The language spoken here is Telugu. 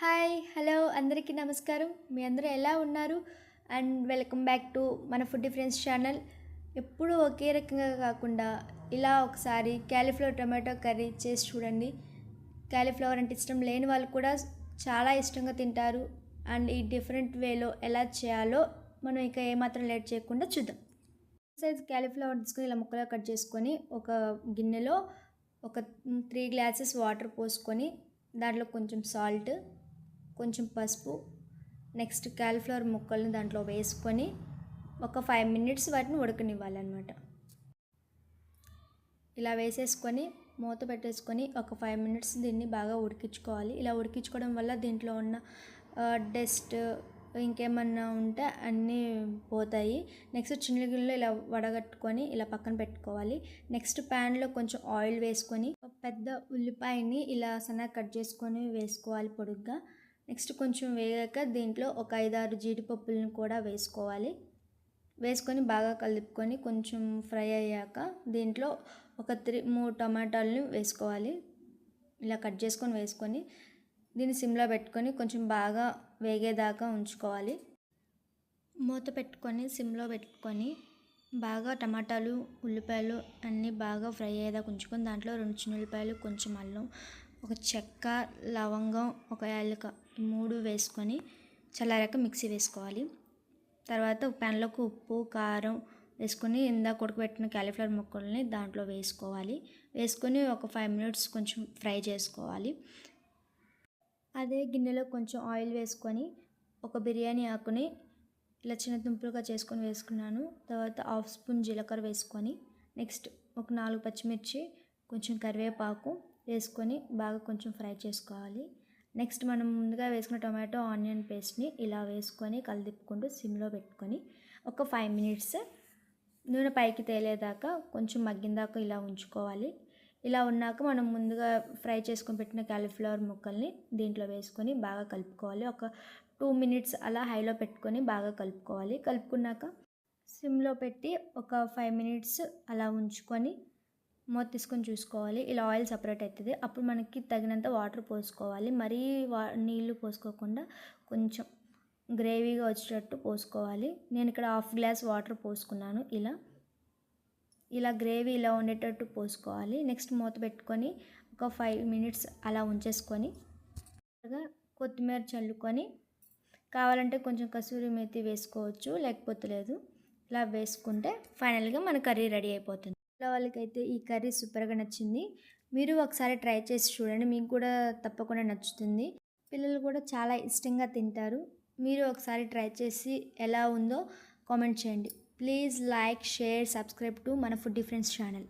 హాయ్ హలో అందరికీ నమస్కారం. మీ అందరూ ఎలా ఉన్నారు? అండ్ వెల్కమ్ బ్యాక్ టు మన ఫుడ్ డిఫరెన్స్ ఛానల్. ఎప్పుడూ ఒకే రకంగా కాకుండా ఇలా ఒకసారి క్యాలీఫ్లవర్ టమాటో కర్రీ చేసి చూడండి. క్యాలీఫ్లవర్ అంటే ఇష్టం లేని వాళ్ళు కూడా చాలా ఇష్టంగా తింటారు. అండ్ ఈ డిఫరెంట్ వేలో ఎలా చేయాలో మనం ఇక ఏమాత్రం లేట్ చేయకుండా చూద్దాం. సైజ్ క్యాలీఫ్లవర్ తీసుకొని ఇలా ముక్కలు కట్ చేసుకొని ఒక గిన్నెలో ఒక త్రీ గ్లాసెస్ వాటర్ పోసుకొని దాంట్లో కొంచెం సాల్ట్ కొంచెం పసుపు నెక్స్ట్ క్యాలీఫ్లవర్ ముక్కల్ని దాంట్లో వేసుకొని ఒక ఫైవ్ మినిట్స్ వాటిని ఉడకనివ్వాలన్నమాట. ఇలా వేసేసుకొని మూత పెట్టేసుకొని ఒక ఫైవ్ మినిట్స్ దీన్ని బాగా ఉడికించుకోవాలి. ఇలా ఉడికించుకోవడం వల్ల దీంట్లో ఉన్న డస్ట్ ఇంకేమన్నా ఉంటే అన్నీ పోతాయి. నెక్స్ట్ చిన్న ఇలా వడగట్టుకొని ఇలా పక్కన పెట్టుకోవాలి. నెక్స్ట్ ప్యాన్లో కొంచెం ఆయిల్ వేసుకొని పెద్ద ఉల్లిపాయని ఇలా సన్నగా కట్ చేసుకొని వేసుకోవాలి పొడుగ్గా. నెక్స్ట్ కొంచెం వేగాక దీంట్లో ఒక ఐదారు జీడిపప్పులను కూడా వేసుకోవాలి. వేసుకొని బాగా కలుపుకొని కొంచెం ఫ్రై అయ్యాక దీంట్లో ఒక త్రీ మూడు టమాటాలను వేసుకోవాలి. ఇలా కట్ చేసుకొని వేసుకొని దీన్ని సిమ్లో పెట్టుకొని కొంచెం బాగా వేగేదాకా ఉంచుకోవాలి. మూత పెట్టుకొని సిమ్లో పెట్టుకొని బాగా టమాటాలు ఉల్లిపాయలు అన్నీ బాగా ఫ్రై అయ్యేదాకా ఉంచుకొని దాంట్లో రెండు చిన్న ఉల్లిపాయలు కొంచెం అల్లం ఒక చెక్క లవంగం ఒక యాలక మూడు వేసుకొని చల్లారాక మిక్సీ వేసుకోవాలి. తర్వాత ప్యాన్లోకి ఉప్పు కారం వేసుకొని ఇందాక ఉడకబెట్టిన క్యాలీఫ్లవర్ ముక్కల్ని దాంట్లో వేసుకోవాలి. వేసుకొని ఒక ఫైవ్ మినిట్స్ కొంచెం ఫ్రై చేసుకోవాలి. అదే గిన్నెలో కొంచెం ఆయిల్ వేసుకొని ఒక బిర్యానీ ఆకుని ఇలా చిన్న తుంపులుగా చేసుకొని వేసుకున్నాను. తర్వాత హాఫ్ స్పూన్ జీలకర్ర వేసుకొని నెక్స్ట్ ఒక నాలుగు పచ్చిమిర్చి కొంచెం కరివేపాకు వేసుకొని బాగా కొంచెం ఫ్రై చేసుకోవాలి. నెక్స్ట్ మనం ముందుగా వేసుకున్న టొమాటో ఆనియన్ పేస్ట్ని ఇలా వేసుకొని కలిదిప్పుకుంటూ సిమ్లో పెట్టుకొని ఒక ఫైవ్ మినిట్స్ నూనె పైకి తేలేదాకా కొంచెం మగ్గిందాకా ఇలా ఉంచుకోవాలి. ఇలా ఉన్నాక మనం ముందుగా ఫ్రై చేసుకొని పెట్టిన క్యాలీఫ్లవర్ ముక్కల్ని దీంట్లో వేసుకొని బాగా కలుపుకోవాలి. ఒక టూ మినిట్స్ అలా హైలో పెట్టుకొని బాగా కలుపుకోవాలి. కలుపుకున్నాక సిమ్లో పెట్టి ఒక ఫైవ్ మినిట్స్ అలా ఉంచుకొని మూత తీసుకొని చూసుకోవాలి. ఇలా ఆయిల్ సపరేట్ అవుతుంది అప్పుడు మనకి తగినంత వాటర్ పోసుకోవాలి. మరీ వా నీళ్ళు పోసుకోకుండా కొంచెం గ్రేవీగా వచ్చేటట్టు పోసుకోవాలి. నేను ఇక్కడ హాఫ్ గ్లాస్ వాటర్ పోసుకున్నాను ఇలా. ఇలా గ్రేవీ ఇలా ఉండేటట్టు పోసుకోవాలి. నెక్స్ట్ మూత పెట్టుకొని ఒక ఫైవ్ మినిట్స్ అలా ఉంచేసుకొని కొత్తిమీర చల్లుకొని కావాలంటే కొంచెం కసూరి మెతి వేసుకోవచ్చు లేకపోతే లేదు. ఇలా వేసుకుంటే ఫైనల్గా మన కర్రీ రెడీ అయిపోతుంది. వాళ్ళకైతే ఈ కర్రీ సూపర్గా నచ్చింది. మీరు ఒకసారి ట్రై చేసి చూడండి మీకు కూడా తప్పకుండా నచ్చుతుంది. పిల్లలు కూడా చాలా ఇష్టంగా తింటారు. మీరు ఒకసారి ట్రై చేసి ఎలా ఉందో కామెంట్ చేయండి. Please like share subscribe to మన ఫుడ్ డిఫరెన్స్ ఛానల్.